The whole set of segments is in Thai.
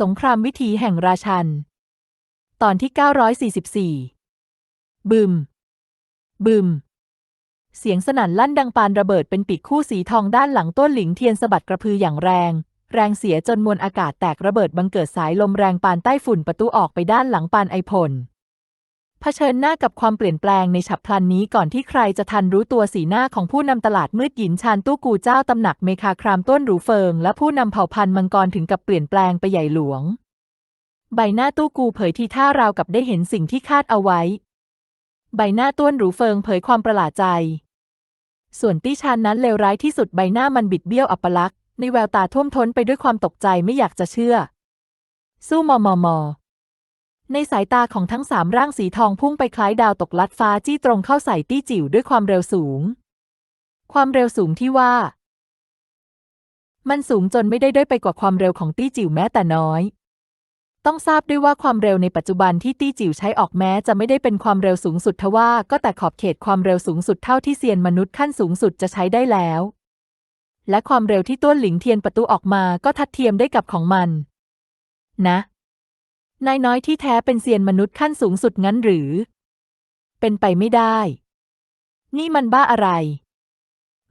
สงครามวิถีแห่งราชัน ตอนที่ 944 บึม บึม เสียงสนั่นลั่นดังปานระเบิดเป็นปีกคู่สีทองด้านหลังต้นหลิงเทียนสะบัดกระพืออย่างแรง แรงเสียจนมวลอากาศแตกระเบิดบังเกิดสายลมแรงปานใต้ฝุ่นประตูออกไปด้านหลังปานไอพล เผชิญหน้ากับความเปลี่ยนแปลงในฉับพลันนี้ก่อนที่ใครจะทันรู้ตัวสีหน้าของผู้นำตลาดมืดหยินชานตู้กูเจ้าตำหนักเมคาครามต้นหรูเฟิง และผู้นำเผ่าพันธุ์มังกรถึงกับเปลี่ยนแปลงไปใหญ่หลวง ใบหน้าตู้กูเผยทีท่าราวกับได้เห็นสิ่งที่คาดเอาไว้ ใบหน้าต้วนหรูเฟิงเผยความประหลาดใจ ส่วนตี้ชานนั้นเลวร้ายที่สุดใบหน้ามันบิดเบี้ยวอัปลักษณ์ในแววตาท่วมท้นไปด้วยความตกใจไม่อยากจะเชื่อ สู้มอมอมอ ในสายตาของทั้งสามร่างสีทองพุ่งไปคล้ายดาวตกลัดฟ้าจี้ตรงเข้าใส่ตี้จิ๋วด้วยความเร็วสูง ความเร็วสูงที่ว่า มันสูงจนไม่ได้ด้อยไปกว่าความเร็วของตี้จิ๋วแม้แต่น้อย ต้องทราบด้วยว่าความเร็วในปัจจุบันที่ตี้จิ๋วใช้ออกแม้จะไม่ได้เป็นความเร็วสูงสุดทว่าก็แต่ขอบเขตความเร็วสูงสุดเท่าที่เซียนมนุษย์ขั้นสูงสุดจะใช้ได้แล้ว และความเร็วที่ต้วนหลิงเทียนประตูออกมาก็ทัดเทียมได้กับของมัน นะ นายน้อยที่แท้เป็นเซียนมนุษย์ขั้นสูงสุดงั้นหรือ เป็นไปไม่ได้ นี่มันบ้าอะไร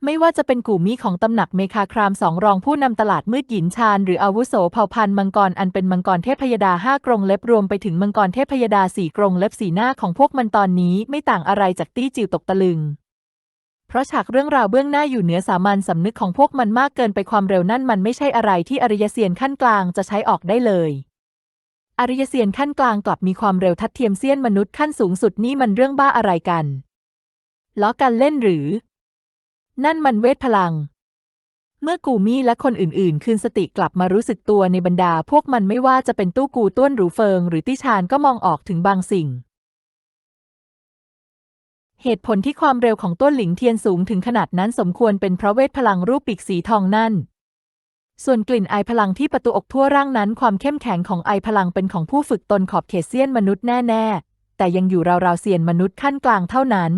ไม่ว่าจะเป็นกูมีของตำหนักเมคาครามสองรองผู้นำตลาดมืดหยินชาญหรืออาวุโสเผ่าพันธุ์มังกรอันเป็นมังกรเทพยดาห้ากรงเล็บรวมไปถึงมังกรเทพยดาสี่กรงเล็บสีหน้าของพวกมันตอนนี้ไม่ต่างอะไรจากตี้จิวตกตะลึงเพราะฉากเรื่องราวเบื้องหน้าอยู่เหนือสามัญสำนึกของพวกมันมากเกินไปความเร็วนั่นมันไม่ใช่อะไรที่อริยเซียนขั้นกลางจะใช้ออกได้เลย อริยเซียนขั้นกลางกลับมีความเร็วทัดเทียมเซียนมนุษย์ขั้นสูงสุดนี่มันเรื่องบ้าอะไรกันล้อกันเล่นหรือ นั่นมันเวทพลัง เมื่อกูมี่และคนอื่นๆ คืนสติกลับมารู้สึกตัวในบรรดา พวกมันไม่ว่าจะเป็นตู้กูต้วนหรูเฟิง หรือติชานก็มองออกถึงบางสิ่ง เหตุผลที่ความเร็วของต้นหลิงเทียนสูงถึงขนาดนั้นสมควรเป็นเพราะเวทพลังรูปปีกสีทองนั่น ส่วนกลิ่นไอพลังที่ประตูอกทั่วร่างนั้น ความเข้มแข็งของไอพลังเป็นของผู้ฝึกตนขอบเขตเซียนมนุษย์แน่ๆ แต่ยังอยู่ราวๆเซียนมนุษย์ขั้นกลางเท่านั้น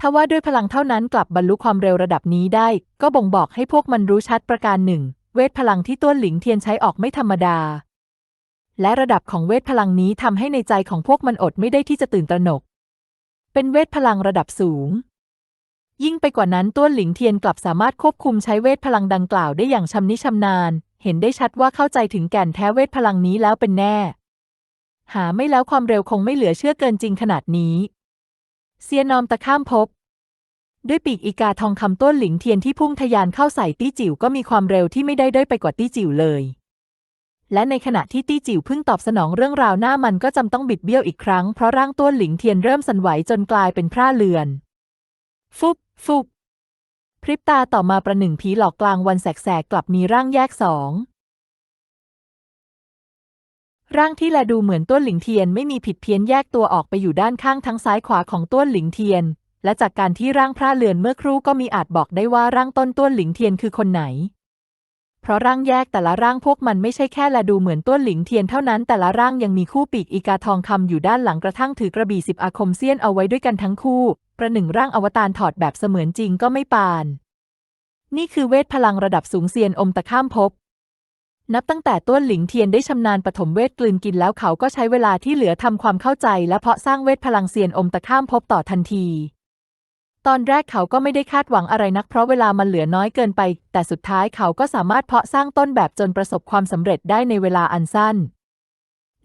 ทว่าด้วยพลังเท่านั้นกลับบรรลุความเร็วระดับนี้ได้ ก็บ่งบอกให้พวกมันรู้ชัดประการหนึ่ง เวทพลังที่ต้วนหลิงเทียนใช้ออกไม่ธรรมดา และระดับของเวทพลังนี้ทำให้ในใจของพวกมันอดไม่ได้ที่จะตื่นตระหนก เป็นเวทพลังระดับสูง ยิ่งไปกว่านั้นต้วนหลิงเทียนกลับสามารถควบคุมใช้เวทพลังดังกล่าวได้อย่างชำนิชำนาญ เห็นได้ชัดว่าเข้าใจถึงแก่นแท้เวทพลังนี้แล้วเป็นแน่ หาไม่แล้วความเร็วคงไม่เหลือเชื่อเกินจริงขนาดนี้ เซียนอมตะข้ามพบด้วยปีกอีกาทองคำต้นหลิงเทียนที่พุ่งทะยานเข้าใส่ตี้จิ๋วก็มีความเร็วที่ไม่ได้ด้อยไปกว่าตี้จิ๋วเลย และในขณะที่ตี้จิ๋วเพิ่งตอบสนองเรื่องราวหน้ามันก็จำต้องบิดเบี้ยวอีกครั้งเพราะร่างต้นหลิงเทียนเริ่มสั่นไหวจนกลายเป็นพร่าเลือน ฟุบ ฟุบพริบตาต่อมาประหนึ่งผีหลอกกลางวันแสกๆกลับมีร่างแยกสองร่างที่แลดูเหมือนต้นหลิงเทียนไม่มีผิดเพี้ยนแยกตัวออกไปอยู่ด้านข้างทั้งซ้ายขวาของต้นหลิงเทียน และจากการที่ร่างพระเลือนเมื่อครู่ก็มีอาจบอกได้ว่าร่างต้นต้นหลิงเทียนคือคนไหน เพราะร่างแยกแต่ละร่างพวกมันไม่ใช่แค่แลดูเหมือนต้นหลิงเทียนเท่านั้นแต่ละร่างยังมีคู่ปีกอีกาทองคำอยู่ด้านหลังกระทั่งถือกระบี่สิบอาคมเซียนเอาไว้ด้วยกันทั้งคู่ ประหนึ่งร่างอวตารถอดแบบเสมือนจริงก็ไม่ปาน นี่คือเวทพลังระดับสูงเซียนอมตะข้ามภพนับตั้งแต่ต้นหลิงเทียนได้ชำนาญปฐมเวทกลืนกินแล้วเขาก็ใช้เวลาที่เหลือทำความเข้าใจและเพาะสร้างเวทพลังเซียนอมตะข้ามภพต่อทันที ตอนแรกเขาก็ไม่ได้คาดหวังอะไรนักเพราะเวลามันเหลือน้อยเกินไป แต่สุดท้ายเขาก็สามารถเพาะสร้างต้นแบบจนประสบความสำเร็จได้ในเวลาอันสั้น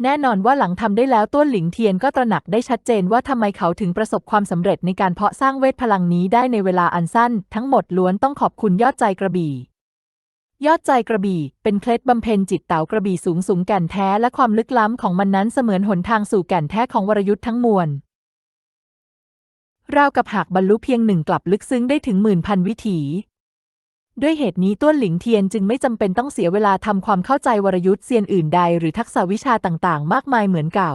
แน่นอนว่าหลังทำได้แล้วต้นหลิงเทียนก็ตระหนักได้ชัดเจนว่าทำไมเขาถึงประสบความสำเร็จในการเพาะสร้างเวทพลังนี้ได้ในเวลาอันสั้น ทั้งหมดล้วนต้องขอบคุณยอดใจกระบี่ ยอดใจกระบี่ เป็นเคล็ดบำเพ็ญจิตเต๋ากระบี่สูงสูงแก่นแท้และความลึกล้ำของมันนั้นเสมือนหนทางสู่แก่นแท้ของวรยุทธ์ทั้งมวลราวกับหากบรรลุเพียงหนึ่งกลับลึกซึ้งได้ถึงหมื่นพันวิถี ด้วยเหตุนี้ต้วนหลิงเทียนจึงไม่จำเป็นต้องเสียเวลาทำความเข้าใจวรยุทธ์เซียนอื่นใดหรือทักษะวิชาต่างๆ มากมายเหมือนเก่า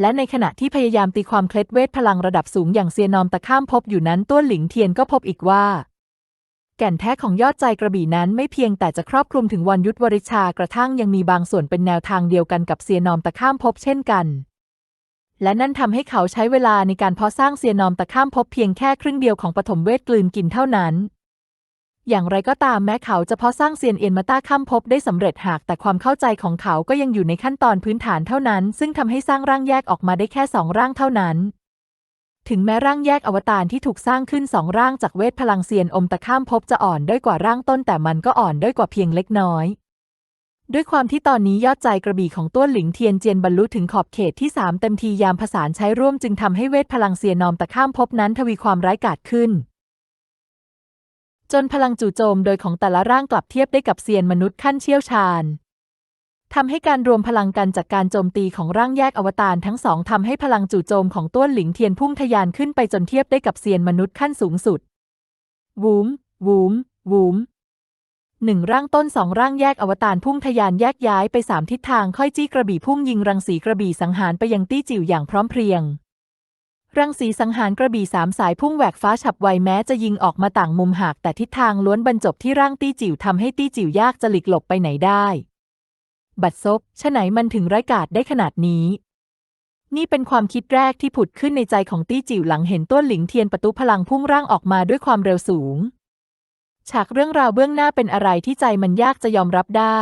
และในขณะที่พยายามตีความเคล็ดเวทพลังระดับสูงอย่างเซียนนอมตะข้ามพบอยู่นั้นต้วนหลิงเทียนก็พบอีกว่า แก่นแท้ของยอดใจกระบี่นั้นไม่เพียงแต่จะครอบคลุมถึงวันยุทธวริชากระทั่งยังมีบางส่วนเป็นแนวทางเดียวกันกับเซียนนอมตะข้ามพบเช่นกันและนั่นทำให้เขาใช้เวลาในการเพาะสร้างเซียนอมตะข้ามพบเพียงแค่ครึ่งเดียวของปฐมเวทกลืนกินเท่านั้น อย่างไรก็ตามแม้เขาจะเพาะสร้างเซียนเอียนมาต้าข้ามภพได้สำเร็จหาก แต่ความเข้าใจของเขาก็ยังอยู่ในขั้นตอนพื้นฐานเท่านั้น ซึ่งทำให้สร้างร่างแยกออกมาได้แค่สองร่างเท่านั้น ถึงแม้ร่างแยกอวตารที่ถูกสร้างขึ้นสองร่างจากเวทพลังเซียนอมตะข้ามภพจะอ่อนด้อยกว่าร่างต้นแต่มันก็อ่อนด้อยกว่าเพียงเล็กน้อยด้วยความที่ตอนนี้ยอดใจกระบี่ของต้วนหลิงเทียนเจียนบรรลุถึงขอบเขตที่สามเต็มทียามผสานใช้ร่วมจึงทำให้เวทพลังเซียนนอมตะข้ามภพนั้นทวีความร้ายกาจขึ้น จนพลังจู่โจมโดยของแต่ละร่างกลับเทียบได้กับเซียนมนุษย์ขั้นเชี่ยวชาญทำให้การรวมพลังกันจากการโจมตีของร่างแยกอวตารทั้งสองทำให้พลังจู่โจมของต้วนหลิงเทียนพุ่งทะยานขึ้นไปจนเทียบได้กับเซียนมนุษย์ขั้นสูงสุด วูม วูม วูม หนึ่งร่างต้นสองร่างแยกอวตารพุ่งทะยานแยกย้ายไปสามทิศทางค่อยจี้กระบี่พุ่งยิงรังสีกระบี่สังหารไปยังตี้จิ๋วอย่างพร้อมเพรียง รังสีสังหารกระบี่สามสายพุ่งแหวกฟ้าฉับไวแม้จะยิงออกมาต่างมุมหากแต่ทิศทางล้วนบรรจบที่ร่างตี้จิ๋วทำให้ตี้จิ๋วยากจะหลีกหลบไปไหนได้ บัดซบฉะไหนมันถึงไร้กาจได้ขนาดนี้ นี่เป็นความคิดแรกที่ผุดขึ้นในใจของตี้จิ๋วหลังเห็นต้วนหลิงเทียนประตูพลังพุ่งร่างออกมาด้วยความเร็วสูง ฉากเรื่องราวเบื้องหน้าเป็นอะไรที่ใจมันยากจะยอมรับได้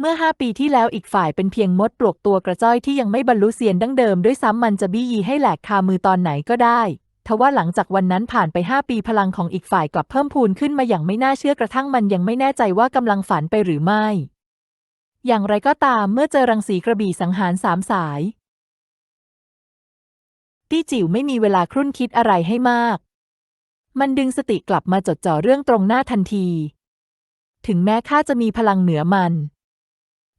เมื่อห้าปีที่แล้วอีกฝ่ายเป็นเพียงมดปลวกตัวกระจ้อยที่ยังไม่บรรลุเซียนดั้งเดิมด้วยซ้ำมันจะบี้ยีให้แหลกคามือตอนไหนก็ได้ ทว่าหลังจากวันนั้นผ่านไปห้าปีพลังของอีกฝ่ายกลับเพิ่มพูนขึ้นมาอย่างไม่น่าเชื่อกระทั่งมันยังไม่แน่ใจว่ากำลังฝันไปหรือไม่ อย่างไรก็ตามเมื่อเจอรังสีกระบี่สังหารสามสาย ตี้จิ๋วไม่มีเวลาครุ่นคิดอะไรให้มาก มันดึงสติกลับมาจดจ่อเรื่องตรงหน้าทันที ถึงแม้ข้าจะมีพลังเหนือมัน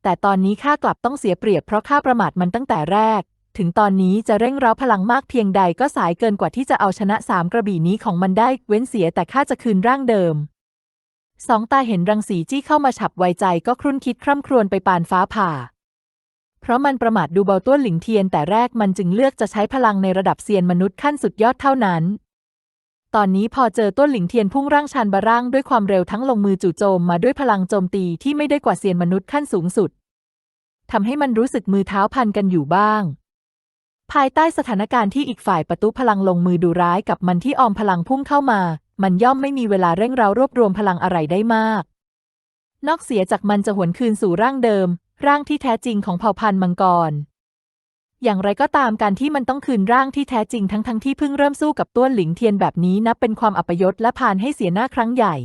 แต่ตอนนี้ข้ากลับต้องเสียเปรียบเพราะข้าประมาทมันตั้งแต่แรก ถึงตอนนี้จะเร่งเร้าพลังมากเพียงใดก็สายเกินกว่าที่จะเอาชนะสามกระบี่นี้ของมันได้ เว้นเสียแต่ข้าจะคืนร่างเดิม สองตาเห็นรังสีจี้เข้ามาฉับไวใจก็ครุ่นคิดคร่ำครวญไปปานฟ้าผ่า เพราะมันประมาทดูเบาต้วนหลิงเทียนแต่แรกมันจึงเลือกจะใช้พลังในระดับเซียนมนุษย์ขั้นสุดยอดเท่านั้น ตอนนี้พอเจอต้นหลิงเทียนพุ่งร่างชันบาร่างด้วยความเร็วทั้งลงมือจู่โจมมาด้วยพลังโจมตีที่ไม่ได้กว่าเซียนมนุษย์ขั้นสูงสุดทำให้มันรู้สึกมือเท้าพันกันอยู่บ้าง ภายใต้สถานการณ์ที่อีกฝ่ายประตูพลังลงมือดูร้ายกับมันที่ออมพลังพุ่งเข้ามา มันย่อมไม่มีเวลาเร่งเร้ารวบรวมพลังอะไรได้มาก นอกเสียจากมันจะหวนคืนสู่ร่างเดิม ร่างที่แท้จริงของเผ่าพันธุ์มังกร อย่างไรก็ตามการที่มันต้องคืนร่างที่แท้จริงทั้งทั้งที่เพิ่งเริ่มสู้กับต้วนหลิงเทียนแบบนี้นับเป็นความอัปยศและพานให้เสียหน้าครั้งใหญ่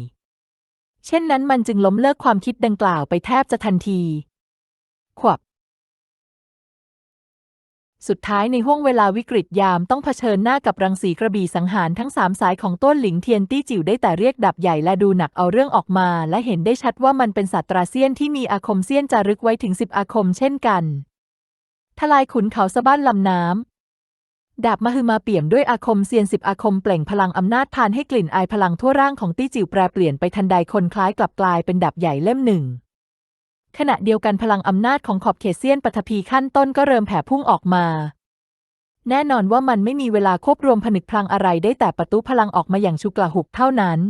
เช่นนั้นมันจึงล้มเลิกความคิดดังกล่าวไปแทบจะทันที ขวับ สุดท้ายในห้วงเวลาวิกฤตยามต้องเผชิญหน้ากับรังสีกระบี่สังหารทั้งสามสายของต้นหลิงเทียนตี้จิ๋วได้แต่เรียกดับใหญ่และดูหนักเอาเรื่องออกมา และเห็นได้ชัดว่ามันเป็นศาสตราเซียนที่มีอาคมเซียนจารึกไว้ถึงสิบอาคมเช่นกัน ทลายขุนเขาสะบ้านลำน้ำ ดาบมหึมาเปี่ยมด้วยอาคมเซียนสิบอาคมเปล่งพลังอำนาจพานให้กลิ่นอายพลังทั่วร่างของตี้จิ๋วแปรเปลี่ยนไปทันใดคนคล้ายกลับกลายเป็นดาบใหญ่เล่มหนึ่ง ขณะเดียวกันพลังอำนาจของขอบเขตเซียนปฐพีขั้นต้นก็เริ่มแผ่พุ่งออกมา แน่นอนว่ามันไม่มีเวลาควบรวมผนึกพลังอะไรได้แต่ประตูพลังออกมาอย่างฉุกละหุกเท่านั้น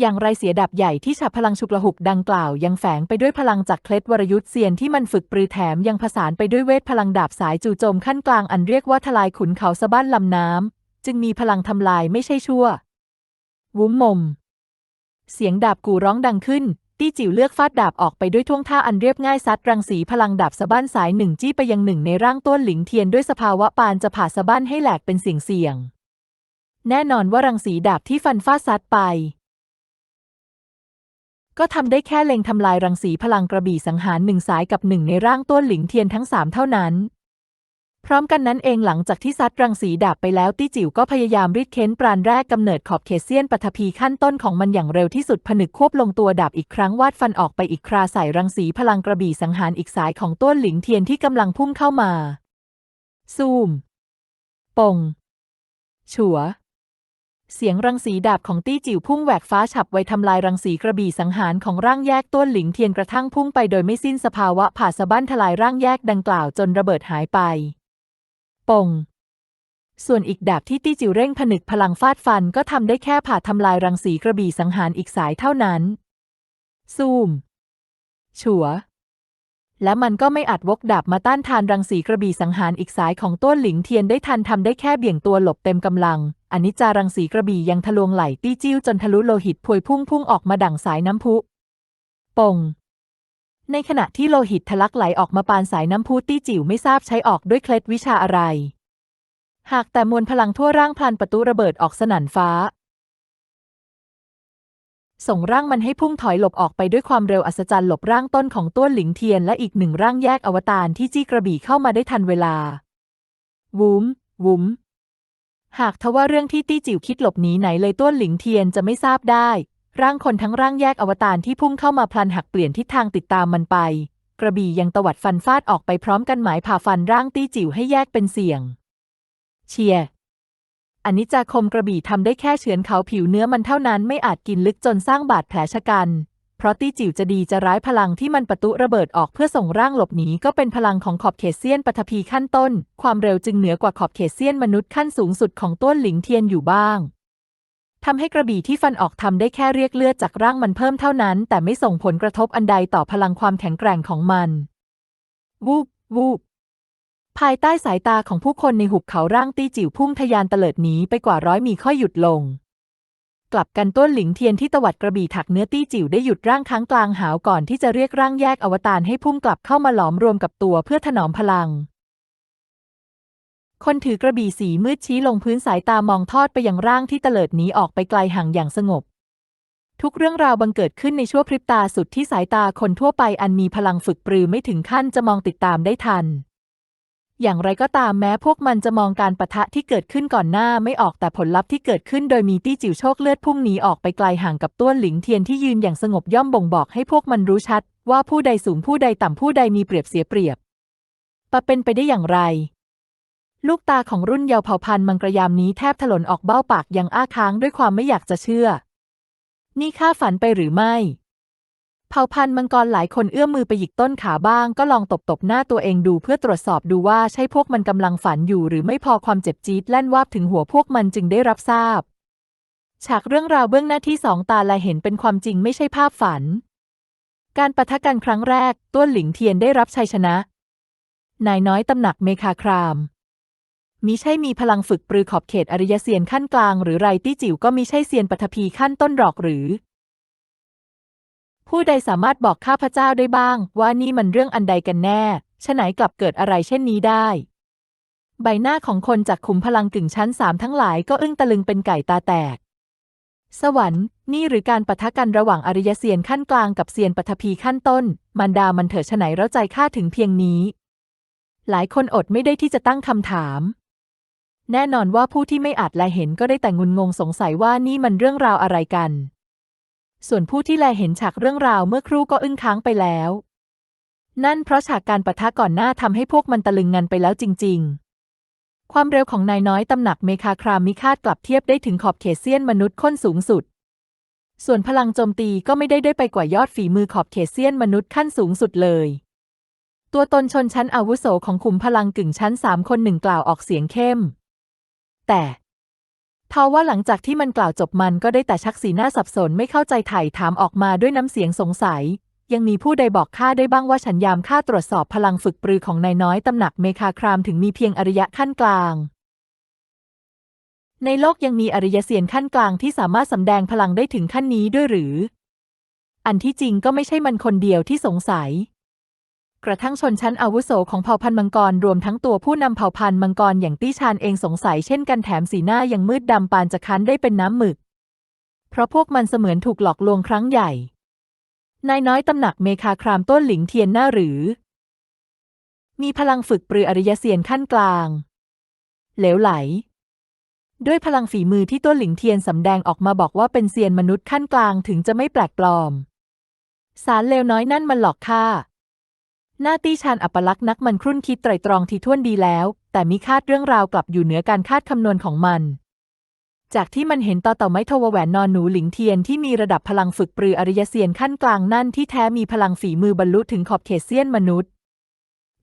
อย่างไรเสียดับใหญ่ที่ฉับพลังฉุกละหุกดังกล่าวยังแฝงไปด้วยพลังจากเคล็ดวรยุทธ์เซียนที่มันฝึกปรือแถมยังผสานไปด้วยเวทพลังดาบสายจู่โจมขั้นกลางอันเรียกว่าทลายขุนเขาสะบ้านลำน้ำ จึงมีพลังทำลายไม่ใช่ชั่ว วุ้มมม เสียงดาบกูร้องดังขึ้น ตี้จิ๋วเลือกฟาดดาบออกไปด้วยท่วงท่าอันเรียบง่ายซัดรังสีพลังดาบสะบ้านสายหนึ่งจี้ไปยังหนึ่งในร่างต้นหลิงเทียนด้วยสภาวะปานจะผ่าสะบ้านให้แหลกเป็นเสียงเสียงแน่นอนว่ารังสีดาบที่ฟันฟาดซัดไป ก็ทำได้แค่เล็งทำลายรังสีพลังกระบี่สังหารหนึ่งสายกับหนึ่งในร่างต้นหลิงเทียนทั้งสามเท่านั้น พร้อมกันนั้นเองหลังจากที่ซัดรังสีดาบไปแล้วตี้จิ๋วก็พยายามรีดเค้นปราณแรกกำเนิดขอบเขตเซียนปฐพีขั้นต้นของมันอย่างเร็วที่สุดผนึกควบลงตัวดาบอีกครั้งวาดฟันออกไปอีกคราใส่รังสีพลังกระบี่สังหารอีกสายของต้นหลิงเทียนที่กำลังพุ่งเข้ามาซูมปง ฉัว เสียงรังสีดาบของตี้จิ๋วพุ่งแหวกฟ้าฉับไวทำลายรังสีกระบี่สังหารของร่างแยกต้นหลิงเทียนกระทั่งพุ่งไปโดยไม่สิ้นสภาวะผ่าสะบั้นทลายร่างแยกดังกล่าวจนระเบิดหายไป ปง ส่วนอีกดาบที่ตี้จิ๋วเร่งผนึกพลังฟาดฟันก็ทำได้แค่ผ่าทำลายรังสีกระบี่สังหารอีกสายเท่านั้น ซูมฉัวและมันก็ไม่อาจวกดาบมาต้านทานรังสีกระบี่สังหารอีกสายของต้นหลิงเทียนได้ทันทำได้แค่เบี่ยงตัวหลบเต็มกำลัง อนิจจารังสีกระบี่ยังทะลวงไหลตี้จิ้วจนทะลุโลหิตพวยพุ่งพุ่งออกมาดั่งสายน้ำพุป่งในขณะที่โลหิตทะลักไหลออกมาปานสายน้ำพุตี้จิ๋วไม่ทราบใช้ออกด้วยเคล็ดวิชาอะไร หากแต่มวลพลังทั่วร่างพลันประตูระเบิดออกสนั่นฟ้า ส่งร่างมันให้พุ่งถอยหลบออกไปด้วยความเร็วอัศจรรย์หลบร่างต้นของต้วนหลิงเทียนและอีกหนึ่งร่างแยกอวตารที่จี้กระบี่เข้ามาได้ทันเวลา วุ้ม วุ้ม หากทว่าเรื่องที่ตี้จิ๋วคิดหลบหนีไหนเลยต้วนหลิงเทียนจะไม่ทราบได้ ร่างคนทั้งร่างแยกอวตารที่พุ่งเข้ามาพลันหักเปลี่ยนทิศทางติดตามมันไป กระบี่ยังตวัดฟันฟาดออกไปพร้อมกันหมายผ่าฟันร่างตี้จิ๋วให้แยกเป็นเสี่ยง เชียร์อนิจจาคมกระบี่ทำได้แค่เฉือนเขาผิวเนื้อมันเท่านั้นไม่อาจกินลึกจนสร้างบาดแผลชะกัน เพราะตี้จิ๋วจะดีจะร้ายพลังที่มันประตุระเบิดออกเพื่อส่งร่างหลบหนีก็เป็นพลังของขอบเขตเซียนปฐพีขั้นต้น ความเร็วจึงเหนือกว่าขอบเขตเซียนมนุษย์ขั้นสูงสุดของต้นหลิงเทียนอยู่บ้างทำให้กระบี่ที่ฟันออกทำได้แค่เรียกเลือดจากร่างมันเพิ่มเท่านั้น แต่ไม่ส่งผลกระทบอันใดต่อพลังความแข็งแกร่งของมันวูบวูบภายใต้สายตาของผู้คนในหุบเขาร่างตี้จิ๋วพุ่งทะยานเตลิดหนีไปกว่าร้อยมีค่อยหยุดลง กลับกันต้นหลิงเทียนที่ตวัดกระบี่ถักเนื้อตี้จิ๋วได้หยุดร่างค้างกลางหาวก่อนที่จะเรียกร่างแยกอวตารให้พุ่งกลับเข้ามาหลอมรวมกับตัวเพื่อถนอมพลัง คนถือกระบี่สีมืดชี้ลงพื้นสายตามองทอดไปยังร่างที่เตลิดหนีออกไปไกลห่างอย่างสงบ ทุกเรื่องราวบังเกิดขึ้นในชั่วพริบตาสุดที่สายตาคนทั่วไปอันมีพลังฝึกปรือไม่ถึงขั้นจะมองติดตามได้ทัน อย่างไรก็ตามแม้พวกมันจะมองการประทะที่เกิดขึ้นก่อนหน้าไม่ออกแต่ผลลัพธ์ที่เกิดขึ้นโดยมีตี้จิ๋วโชคเลือดพุ่งหนีออกไปไกลห่างกับต้วนหลิงเทียนที่ยืนอย่างสงบย่อมบ่งบอกให้พวกมันรู้ชัด ว่าผู้ใดสูงผู้ใดต่ำผู้ใดมีเปรียบเสียเปรียบปะเป็นไปได้อย่างไร ลูกตาของรุ่นเยาว์เผ่าพันธุ์มังกรยามนี้แทบถลนออกเบ้าปากยังอ้าค้างด้วยความไม่อยากจะเชื่อ นี่ข้าฝันไปหรือไม่ เผ่าพันธุ์มังกรหลายคนเอื้อมมือไปหยิกต้นขาบ้าง ก็ลองตบตบหน้าตัวเองดูเพื่อตรวจสอบดูว่าใช่พวกมันกำลังฝันอยู่หรือไม่พอความเจ็บจี๊ดแล่นวาบถึงหัวพวกมันจึงได้รับทราบ ฉากเรื่องราวเบื้องหน้าที่สองตาละเห็นเป็นความจริงไม่ใช่ภาพฝัน การปะทะกันครั้งแรกต้วนหลิงเทียนได้รับชัยชนะ นายน้อยตำหนักเมคาครามมิใช่มีพลังฝึกปรือขอบเขตอริยเซียนขั้นกลางหรือไรตี้จิ๋วก็มิใช่เซียนปฐพีขั้นต้นหรอกหรือ ผู้ใดสามารถบอกข้าพเจ้าได้บ้าง ว่านี่มันเรื่องอันใดกันแน่ฉะไหนกลับเกิดอะไรเช่นนี้ได้ ใบหน้าของคนจากขุมพลังกึ่งชั้นสามทั้งหลายก็อึ้งตะลึงเป็นไก่ตาแตก สวรรค์ นี่หรือการปะทะกันระหว่างอริยเซียนขั้นกลางกับเซียนปฐพีขั้นต้น มันดามันเถิดฉะไหนเราใจข้าถึงเพียงนี้ หลายคนอดไม่ได้ที่จะตั้งคำถาม แน่นอนว่าผู้ที่ไม่อาจแลเห็นก็ได้แต่งุนงงสงสัยว่านี่มันเรื่องราวอะไรกัน ส่วนผู้ที่แลเห็นฉากเรื่องราวเมื่อครู่ก็อึ้งค้างไปแล้ว นั่นเพราะฉากการปะทะก่อนหน้าทำให้พวกมันตะลึงงันไปแล้วจริง ๆ ความเร็วของนายน้อยตำหนักเมคาครามมิคาดกลับเทียบได้ถึงขอบเขตเซียนมนุษย์ค้นสูงสุด ส่วนพลังโจมตีก็ไม่ได้ได้ไปกว่ายอดฝีมือขอบเขตเซียนมนุษย์ขั้นสูงสุดเลย ตัวตนชนชั้นอาวุโสของขุมพลังกึ่งชั้นสามคนหนึ่งกล่าวออกเสียงเข้ม แต่ ทว่าหลังจากที่มันกล่าวจบมันก็ได้แต่ชักสีหน้าสับสนไม่เข้าใจไถ่ถามออกมาด้วยน้ำเสียงสงสัย ยังมีผู้ใดบอกข้าได้บ้างว่าฉันยามข้าตรวจสอบพลังฝึกปรือของนายน้อยตำหนักเมคาครามถึงมีเพียงอริยะขั้นกลาง ในโลกยังมีอริยเซียนขั้นกลางที่สามารถสำแดงพลังได้ถึงขั้นนี้ด้วยหรือ อันที่จริงก็ไม่ใช่มันคนเดียวที่สงสัย กระทั่งชนชั้นอาวุโสของเผ่าพันธุ์มังกรรวมทั้งตัวผู้นำเผ่าพันธุ์มังกรอย่างตี้ชานเองสงสัยเช่นกันแถมสีหน้ายังมืดดำปานจะคั้นได้เป็นน้ำหมึก เพราะพวกมันเสมือนถูกหลอกลวงครั้งใหญ่ นายน้อยตำหนักเมคาครามต้นหลิงเทียนหน้าหรือ มีพลังฝึกปรืออริยเซียนขั้นกลาง เหลวไหล ด้วยพลังฝีมือที่ต้นหลิงเทียนสำแดงออกมาบอกว่าเป็นเซียนมนุษย์ขั้นกลางถึงจะไม่แปลกปลอม สารเลวน้อยนั่นมันหลอกข้า หน้าตี้ชานอัปลักษณ์นักมันครุ่นคิดไตรตรองทีท่วนดีแล้ว แต่มิคาดเรื่องราวกลับอยู่เหนือการคาดคำนวณของมัน จากที่มันเห็นต่อเต่าไม้ทวแหวนนอนหนูหลิงเทียนที่มีระดับพลังฝึกปรืออริยเซียนขั้นกลางนั่นที่แท้มีพลังฝีมือบรรลุถึงขอบเขตเซียนมนุษย์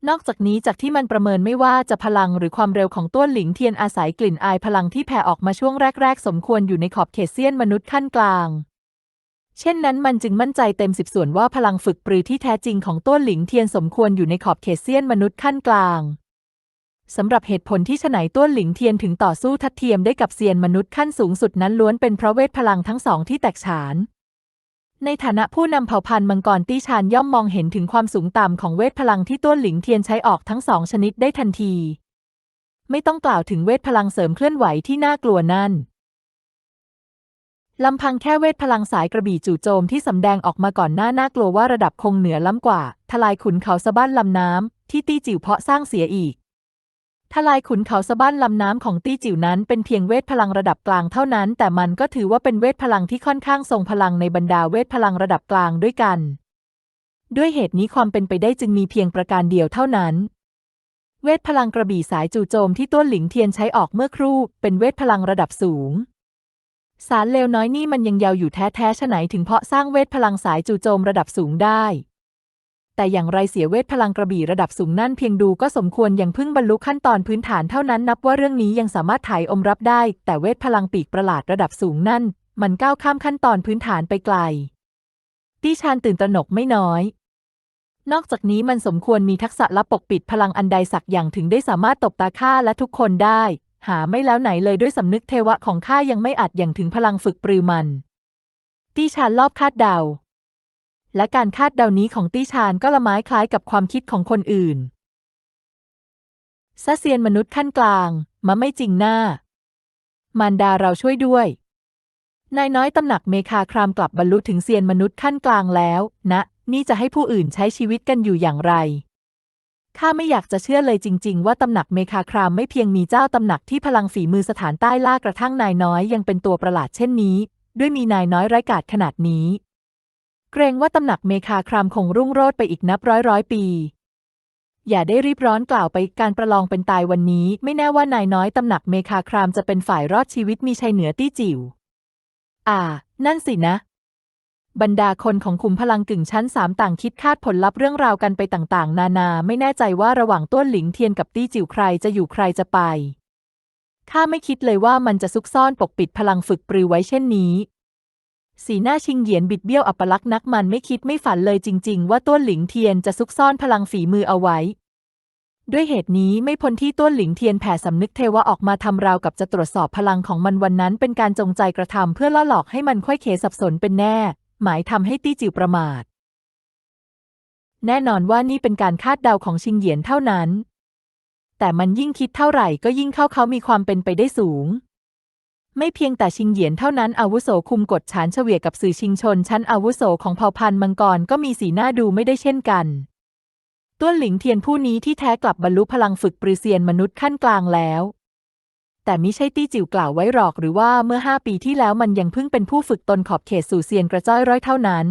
นอกจากนี้จากที่มันประเมินไม่ว่าจะพลังหรือความเร็วของต้วนหลิงเทียนอาศัยกลิ่นอายพลังที่แผ่ออกมาช่วงแรก ๆ สมควรอยู่ในขอบเขตเซียนมนุษย์ขั้นกลาง เช่นนั้นมันจึงมั่นใจเต็มสิบส่วนว่าพลังฝึกปรือที่แท้จริงของต้วนหลิงเทียนสมควรอยู่ในขอบเขตเซียนมนุษย์ขั้นกลางสำหรับเหตุผลที่ฉไหนต้วนหลิงเทียนถึงต่อสู้ทัดเทียมได้กับเซียนมนุษย์ขั้นสูงสุดนั้นล้วนเป็นเพราะเวทพลังทั้งสองที่แตกฉาน ในฐานะผู้นำเผ่าพันธุ์มังกรตี้ชานย่อมมองเห็นถึงความสูงต่ำของเวทพลังที่ต้วนหลิงเทียนใช้ออกทั้งสองชนิดได้ทันที ไม่ต้องกล่าวถึงเวทพลังเสริมเคลื่อนไหวที่น่ากลัวนั่น ลำพังแค่เวทพลังสายกระบี่จู่โจมที่สำแดงออกมาก่อนหน้าน่ากลัวว่าระดับคงเหนือล้ำกว่า ทลายขุนเขาสะบั้นลำน้ำที่ตี้จิ๋วเพาะสร้างเสียอีก ทลายขุนเขาสะบั้นลำน้ำของตี้จิ๋วนั้นเป็นเพียงเวทพลังระดับกลางเท่านั้น แต่มันก็ถือว่าเป็นเวทพลังที่ค่อนข้างทรงพลังในบรรดาเวทพลังระดับกลางด้วยกัน ด้วยเหตุนี้ความเป็นไปได้จึงมีเพียงประการเดียวเท่านั้นเวทพลังกระบี่สายจู่โจมที่ต้วนหลิงเทียนใช้ออกเมื่อครู่ เป็นเวทพลังระดับสูง สารเลวน้อยนี่มันยังยาวอยู่แท้ๆฉะไหนถึงเพาะสร้างเวทพลังสายจู่โจมระดับสูงได้ แต่อย่างไรเสียเวทพลังกระบี่ระดับสูงนั่นเพียงดูก็สมควรยังเพิ่งบรรลุขั้นตอนพื้นฐานเท่านั้นนับว่าเรื่องนี้ยังสามารถถ่ายอมรับได้ แต่เวทพลังปีกประหลาดระดับสูงนั่น มันก้าวข้ามขั้นตอนพื้นฐานไปไกลตี้ชานตื่นตระหนกไม่น้อยนอกจากนี้มันสมควรมีทักษะลับปกปิดพลังอันใดสักอย่างถึงได้สามารถตบตาข้าและทุกคนได้ หาไม่แล้วไหนเลยด้วยสำนึกเทวะของข้ายังไม่อาจอย่างถึงพลังฝึกปรือมัน ตี้ชานรอบคาดเดา และการคาดเดานี้ของตี้ชานก็ละไม้คล้ายกับความคิดของคนอื่นซะเซียนมนุษย์ขั้นกลาง มาไม่จริงหน้า มารดาเราช่วยด้วย นายน้อยตำหนักเมคาครามกลับบรรลุถึงเซียนมนุษย์ขั้นกลางแล้ว นะ นี่จะให้ผู้อื่นใช้ชีวิตกันอยู่อย่างไร ข้าไม่อยากจะเชื่อเลยจริง ๆ ว่าตำหนักเมคาครามไม่เพียงมีเจ้าตำหนักที่พลังฝีมือสถานใต้ล่ากระทั่งนายน้อยยังเป็นตัวประหลาดเช่นนี้ ด้วยมีนายน้อยไร้กาจขนาดนี้ เกรงว่าตำหนักเมคาครามคงรุ่งโรจน์ไปอีกนับร้อยร้อยปี อย่าได้รีบร้อนกล่าวไปการประลองเป็นตายวันนี้ ไม่แน่ว่านายน้อยตำหนักเมคาครามจะเป็นฝ่ายรอดชีวิตมีชัยเหนือตี้จิ๋วอ่า นั่นสินะ บรรดาคนของคุมพลังกึ่งชั้นสามต่างคิดคาดผลลัพธ์เรื่องราวกันไปต่างๆ นานา ไม่แน่ใจว่าระหว่างต้วนหลิงเทียนกับตี้จิ๋วใครจะอยู่ใครจะไป ข้าไม่คิดเลยว่ามันจะซุกซ่อนปกปิดพลังฝึกปรือไว้เช่นนี้ สีหน้าชิงเหยียนบิดเบี้ยวอัปลักษณ์นักมันไม่คิดไม่ฝันเลยจริง ๆ ว่าต้วนหลิงเทียนจะซุกซ่อนพลังฝีมือเอาไว้ ด้วยเหตุนี้ไม่พ้นที่ต้วนหลิงเทียนแผ่สำนึกเทวะออกมาทำราวกับจะตรวจสอบพลังของมันวันนั้นเป็นการจงใจกระทำเพื่อล่อหลอกให้มันค่อยเขสับสนเป็นแน่ หมายทำให้ตี้จิวประมาท แน่นอนว่านี่เป็นการคาดเดาของชิงเหยียนเท่านั้น แต่มันยิ่งคิดเท่าไหร่ก็ยิ่งเข้าเขามีความเป็นไปได้สูง ไม่เพียงแต่ชิงเหยียนเท่านั้นอาวุโสคุมกฎฉานเฉวียกับสื่อชิงชน ชั้นอาวุโสของเผ่าพันธุ์มังกรก็มีสีหน้าดูไม่ได้เช่นกันต้วนหลิงเทียนผู้นี้ที่แท้กลับบรรลุพลังฝึกปรือเซียนมนุษย์ขั้นกลางแล้ว แต่มิใช่ตี้จิ๋วกล่าวไว้หรอกหรือว่าเมื่อห้าปีที่แล้วมันยังเพิ่งเป็นผู้ฝึกตนขอบเขตสู่เซียนกระจ้อยร้อยเท่านั้น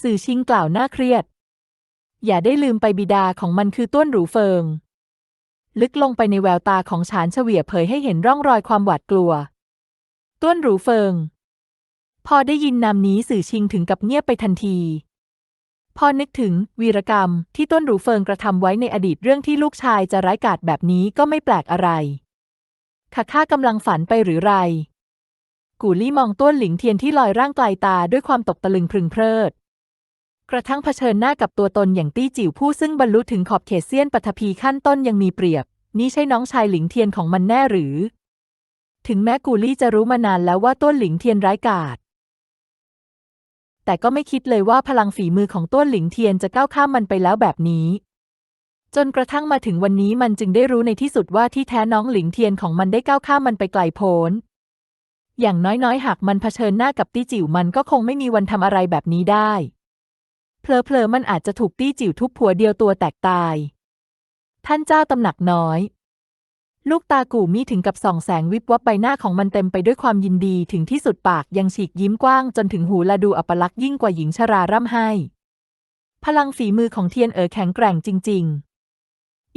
สื่อชิงกล่าวน่าเครียด อย่าได้ลืมไปบิดาของมันคือต้วนหรูเฟิง ลึกลงไปในแววตาของฉานเฉวียเผยให้เห็นร่องรอยความหวาดกลัว ต้วนหรูเฟิง พอได้ยินนามนี้สื่อชิงถึงกับเงียบไปทันที พอนึกถึงวีรกรรมที่ต้นหรูเฟิงกระทำไว้ในอดีตเรื่องที่ลูกชายจะร้ายกาจแบบนี้ก็ไม่แปลกอะไร ข้าข้ากำลังฝันไปหรือไร กูลี่มองต้นหลิงเทียนที่ลอยร่างไกลตาด้วยความตกตะลึงพึงเพริด กระทั่งเผชิญหน้ากับตัวตนอย่างตี้จิ๋วผู้ซึ่งบรรลุถึงขอบเขตเซียนปฐพีขั้นต้นยังมีเปรียบ นี่ใช่น้องชายหลิงเทียนของมันแน่หรือ ถึงแม้กูลี่จะรู้มานานแล้วว่าต้นหลิงเทียนร้ายกาจแต่ก็ไม่คิดเลยว่าพลังฝีมือของต้นหลิงเทียนจะก้าวข้ามมันไปแล้วแบบนี้ จนกระทั่งมาถึงวันนี้มันจึงได้รู้ในที่สุดว่าที่แท้น้องหลิงเทียนของมันได้ก้าวข้ามมันไปไกลโพ้น อย่างน้อยๆ หากมันเผชิญหน้ากับตี้จิ๋วมันก็คงไม่มีวันทำอะไรแบบนี้ได้ เพลอๆมันอาจจะถูกตี้จิ๋วทุบหัวเดียวตัวแตกตาย ท่านเจ้าตำหนักน้อย ลูกตากู่มีถึงกับส่องแสงวิบวับใบหน้าของมันเต็มไปด้วยความยินดีถึงที่สุดปากยังฉีกยิ้มกว้างจนถึงหูละดูอัปลักษณ์ยิ่งกว่าหญิงชราร่ำไห้ พลังฝีมือของเทียนเอ๋อแข็งแกร่งจริง ๆ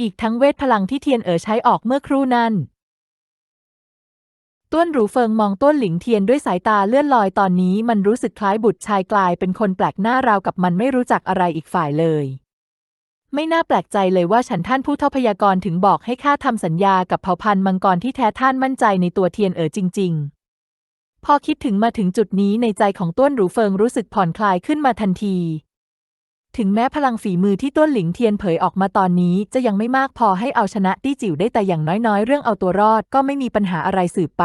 อีกทั้งเวทพลังที่เทียนเอ๋อใช้ออกเมื่อครู่นั้นต้วนหรูเฟิงมองต้นหลิงเทียนด้วยสายตาเลื่อนลอยตอนนี้มันรู้สึกคล้ายบุตรชายกลายเป็นคนแปลกหน้าราวกับมันไม่รู้จักอะไรอีกฝ่ายเลย ไม่น่าแปลกใจเลยว่าฉันท่านผู้เท่าพยากรณ์ถึงบอกให้ข้าทำสัญญากับเผ่าพันธุ์มังกรที่แท้ท่านมั่นใจในตัวเทียนเอ๋อจริง ๆ พอคิดถึงมาถึงจุดนี้ในใจของต้วนหรูเฟิงรู้สึกผ่อนคลายขึ้นมาทันที ถึงแม้พลังฝีมือที่ต้วนหลิงเทียนเผยออกมาตอนนี้จะยังไม่มากพอให้เอาชนะตี้จิ๋วได้แต่อย่างน้อยๆ เรื่องเอาตัวรอดก็ไม่มีปัญหาอะไรสืบไป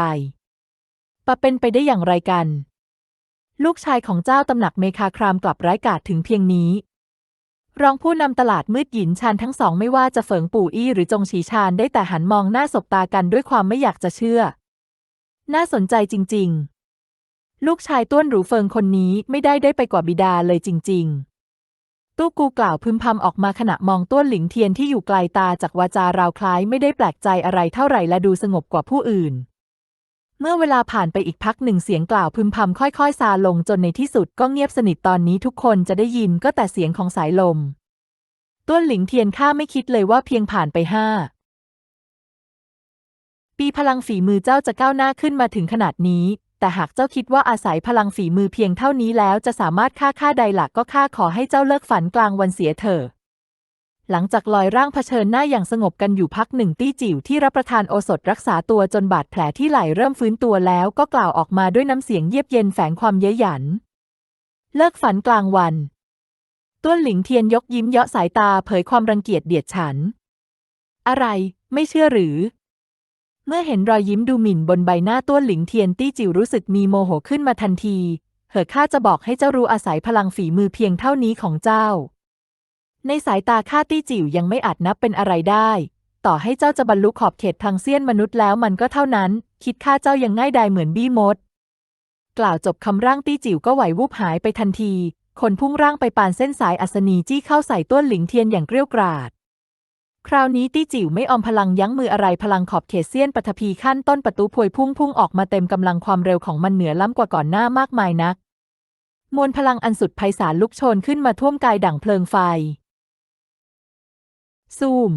ปะเป็นไปได้อย่างไรกัน ลูกชายของเจ้าตำหนักเมคาครามกลับร้ายกาจถึงเพียงนี้ รองผู้นำตลาดมืดหยินชานทั้งสองไม่ว่าจะเฟิงปู่อี้หรือจงฉีชานได้แต่หันมองหน้าสบตากันด้วยความไม่อยากจะเชื่อ น่าสนใจจริง ๆ ลูกชายต้วนหรูเฟิงคนนี้ไม่ได้ได้ไปกว่าบิดาเลยจริง ๆ ตู้กูกล่าวพึมพำออกมาขณะมองต้วนหลิงเทียนที่อยู่ไกลตาจากวาจาราวคล้ายไม่ได้แปลกใจอะไรเท่าไหร่และดูสงบกว่าผู้อื่น เมื่อเวลาผ่านไปอีกพักหนึ่งเสียงกล่าวพึมพำค่อยๆ ซาลงจนในที่สุดก็เงียบสนิทตอนนี้ทุกคนจะได้ยินก็แต่เสียงของสายลม ต้วนหลิงเทียนข้าไม่คิดเลยว่าเพียงผ่านไปห้าปีพลังฝีมือเจ้าจะก้าวหน้าขึ้นมาถึงขนาดนี้ แต่หากเจ้าคิดว่าอาศัยพลังฝีมือเพียงเท่านี้แล้วจะสามารถฆ่าข้าใดหลักก็ข้าขอให้เจ้าเลิกฝันกลางวันเสียเถอะหลังจากลอยร่างเผชิญหน้าอย่างสงบกันอยู่พักหนึ่งตี้จิ๋วที่รับประทานโอสถรักษาตัวจนบาดแผลที่ไหล่เริ่มฟื้นตัวแล้วก็กล่าวออกมาด้วยน้ำเสียงเยียบเย็นแฝงความเย้ยหยัน เลิกฝันกลางวัน ต้วนหลิงเทียนยกยิ้มเยาะสายตาเผยความรังเกียจเดียดฉัน อะไร ไม่เชื่อหรือ เมื่อเห็นรอยยิ้มดูหมิ่นบนใบหน้าต้วนหลิงเทียนตี้จิ๋วรู้สึกมีโมโหขึ้นมาทันที เหอข้าจะบอกให้เจ้ารู้อาศัยพลังฝีมือเพียงเท่านี้ของเจ้า ในสายตาข้าตี้จิ๋วยังไม่อาจนับเป็นอะไรได้ ต่อให้เจ้าจะบรรลุขอบเขตทางเสี้ยนมนุษย์แล้วมันก็เท่านั้น คิดข้าเจ้ายังง่ายดายเหมือนบี้มด กล่าวจบคำร่างตี้จิ๋วก็ไหววูบหายไปทันที คนพุ่งร่างไปปานเส้นสายอัศนีจี้เข้าใส่ต้วนหลิงเทียนอย่างเกรี้ยวกราด คราวนี้ตี้จิ๋วไม่ออมพลังยั้งมืออะไรพลังขอบเขตเซียนปฐพีขั้นต้นประตูพวยพุ่งพุ่งออกมาเต็มกำลังความเร็วของมันเหนือล้ำกว่าก่อนหน้ามากมายนัก มวลพลังอันสุดไพศาลลุกโชนขึ้นมาท่วมกายดั่งเพลิงไฟ ซูม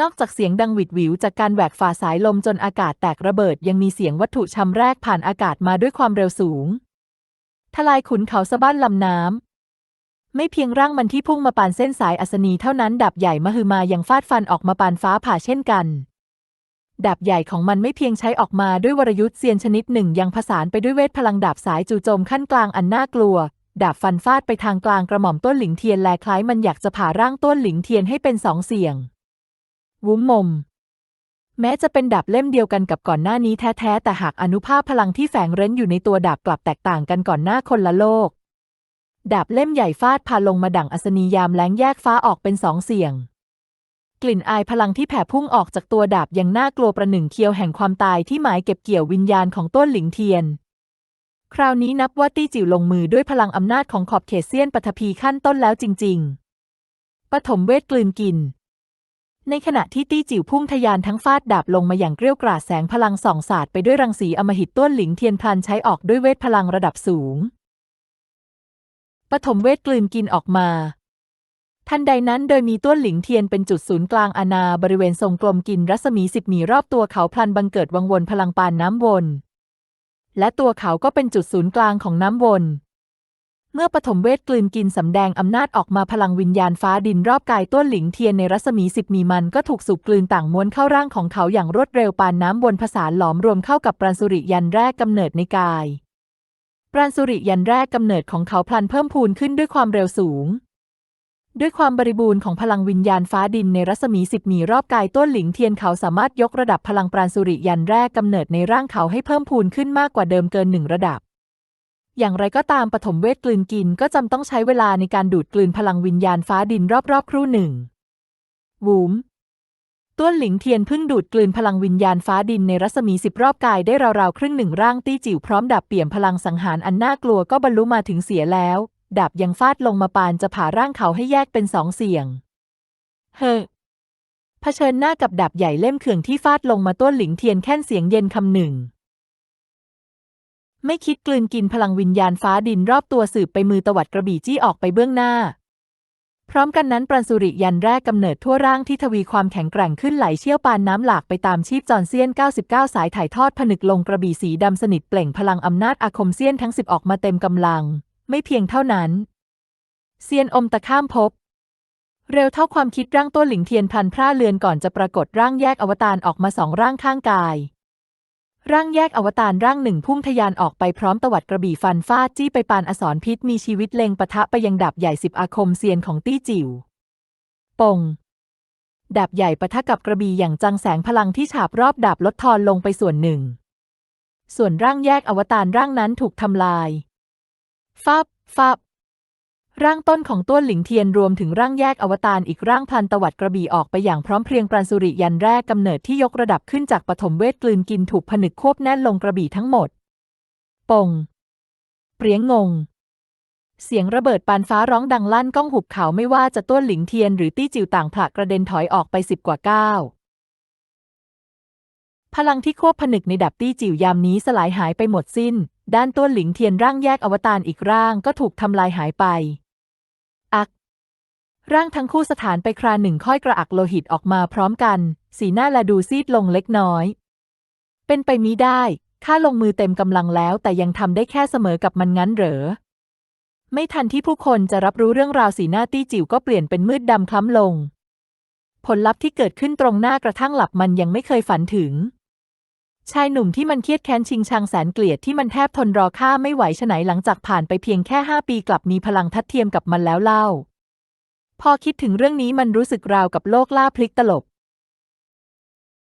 นอกจากเสียงดังหวิดหวิวจากการแหวกฝ่าสายลมจนอากาศแตกระเบิดยังมีเสียงวัตถุชำแรกผ่านอากาศมาด้วยความเร็วสูง ทลายขุนเขาสะบั้นลำน้ำ ไม่เพียงร่างมันที่พุ่งมาปานเส้นสายอัศนีเท่านั้นดาบใหญ่มหึมายังฟาดฟันออกมาปานฟ้าผ่าเช่นกันดาบใหญ่ของมันไม่เพียงใช้ออกมาด้วยวรยุทธ์เซียนชนิดหนึ่งยังผสานไปด้วยเวทพลังดาบสายจู่โจมขั้นกลางอันน่ากลัว ดาบฟันฟาดไปทางกลางกระหม่อมต้นหลิงเทียนแลคล้ายมันอยากจะผ่าร่างต้นหลิงเทียนให้เป็นสองเสี่ยง วุ้มมม แม้จะเป็นดาบเล่มเดียวกันกับก่อนหน้านี้แท้ๆแต่หากอนุภาพพลังที่แฝงเร้นอยู่ในตัวดาบกลับแตกต่างกันก่อนหน้าคนละโลก ดาบเล่มใหญ่ฟาดพาลงมาดั่งอัศนียามแล้งแยกฟ้าออกเป็นสองเสียง กลิ่นอายพลังที่แผ่พุ่งออกจากตัวดาบยังน่ากลัวประหนึ่งเคียวแห่งความตายที่หมายเก็บเกี่ยววิญญาณของต้นหลิงเทียน คราวนี้นับว่าตี้จิ๋วลงมือด้วยพลังอำนาจของขอบเขตเซียนปฐพีขั้นต้นแล้วจริง ๆ ปฐมเวทกลืนกิน ในขณะที่ตี้จิ๋วพุ่งทะยานทั้งฟาดดาบลงมาอย่างเกรี้ยวกราดแสงพลังส่องสาดไปด้วยรังสีอมหิตต้นหลิงเทียนพลันใช้ออกด้วยเวทพลังระดับสูง ปฐมเวทกลืนกินออกมาทันใดนั้นโดยมีต้วนหลิงเทียนเป็นจุดศูนย์กลางอาณาบริเวณทรงกลมกินรัศมีสิบหมีรอบตัวเขาพลันบังเกิดวังวนพลังปานน้ำวน และตัวเขาก็เป็นจุดศูนย์กลางของน้ำวน เมื่อปฐมเวทกลืนกินสำแดงอำนาจออกมาพลังวิญญาณฟ้าดินรอบกายต้วนหลิงเทียนในรัศมีสิบมีมันก็ถูกสูบกลืนต่างม้วนเข้าร่างของเขาอย่างรวดเร็วปานน้ำวนผสานหลอมรวมเข้ากับปราณสุริยันแรกกำเนิดในกาย ปราณสุริยันแรกกำเนิดของเขาพลันเพิ่มพูนขึ้นด้วยความเร็วสูง ด้วยความบริบูรณ์ของพลังวิญญาณฟ้าดินในรัศมีสิบหมีรอบกายต้นหลิงเทียนเขาสามารถยกระดับพลังปราณสุริยันแรกกำเนิดในร่างเขาให้เพิ่มพูนขึ้นมากกว่าเดิมเกินหนึ่งระดับ อย่างไรก็ตามปฐมเวทกลืนกินก็จำต้องใช้เวลาในการดูดกลืนพลังวิญญาณฟ้าดินรอบๆครู่หนึ่งวูม ต้วนหลิงเทียนพิ่งดูดกลืนพลังวิญญาณฟ้าดินในรัศมีสิบรอบกายได้ราวๆครึ่งหนึ่งร่างตี้จิ๋วพร้อมดาบเปี่ยมพลังสังหารอันน่ากลัวก็บรรลุมาถึงเสียแล้ว ดาบยังฟาดลงมาปานจะผ่าร่างเขาให้แยกเป็นสองเสียง เฮ้อเผชิญหน้ากับดาบใหญ่เล่มเขื่องที่ฟาดลงมาต้วนหลิงเทียนแค่นเสียงเย็นคำหนึ่ง ไม่คิดกลืนกินพลังวิญญาณฟ้าดินรอบตัวสืบไปมือตวัดกระบี่จี้ออกไปเบื้องหน้า พร้อมกันนั้นปรันสุริยันแรกกำเนิดทั่วร่างที่ทวีความแข็งแกร่งขึ้นไหลเชี่ยวปานน้ำหลากไปตามชีพจรเซียน 99 สายถ่ายทอดผนึกลงกระบี่สีดำสนิทเปล่งพลังอำนาจอาคมเซียนทั้งสิบออกมาเต็มกำลัง ไม่เพียงเท่านั้น เซียนอมตะข้ามภพเร็วเท่าความคิดร่างต้นหลิงเทียนพันพร่าเลือนก่อนจะปรากฏร่างแยกอวตารออกมาสองร่างข้างกาย ร่างแยกอวตารร่างหนึ่งพุ่งทะยานออกไปพร้อมตวัดกระบี่ฟันฟาดจี้ไปปานอสรพิษมีชีวิตเล็งปะทะไปยังดาบใหญ่สิบอาคมเซียนของตี้จิ๋วปงดาบใหญ่ปะทะกับกระบี่อย่างจังแสงพลังที่ฉาบรอบดาบลดทอนลงไปส่วนหนึ่ง ส่วนร่างแยกอวตารร่างนั้นถูกทำลาย ฟับ ฟับ ร่างต้นของต้วนหลิงเทียนรวมถึงร่างแยกอวตารอีกร่างพันตวัดกระบี่ออกไปอย่างพร้อมเพรียงปราณสุริยันแรกกำเนิดที่ยกระดับขึ้นจากปฐมเวทกลืนกินถูกผนึกควบแน่นลงกระบี่ทั้งหมด ปง เปรียงงง เสียงระเบิดปานฟ้าร้องดังลั่นก้องหุบเขาไม่ว่าจะต้วนหลิงเทียนหรือตี้จิวต่างผละกระเด็นถอยออกไปสิบกว่าก้าวพลังที่ควบผนึกในดับตี้จิ๋วยามนี้สลายหายไปหมดสิ้น ด้านต้วนหลิงเทียนร่างแยกอวตารอีกร่างก็ถูกทำลายหายไป ร่างทั้งคู่สถานไปคราหนึ่งค่อยกระอักโลหิตออกมาพร้อมกัน สีหน้าละดูซีดลงเล็กน้อย เป็นไปมิได้ข้าลงมือเต็มกำลังแล้ว แต่ยังทำได้แค่เสมอกับมันงั้นเหรอ ไม่ทันที่ผู้คนจะรับรู้เรื่องราวสีหน้าตี้จิ๋วก็เปลี่ยนเป็นมืดดำคล้ำลง ผลลัพธ์ที่เกิดขึ้นตรงหน้ากระทั่งหลับมันยังไม่เคยฝันถึง ชายหนุ่มที่มันเครียดแค้นชิงชังแสนเกลียดที่มันแทบทนรอข้าไม่ไหวฉไหนหลังจากผ่านไปเพียงแค่ห้าปีกลับมีพลังทัดเทียมกับมันแล้วเล่า พอคิดถึงเรื่องนี้มันรู้สึกราวกับโลกล่าพลิกตลบ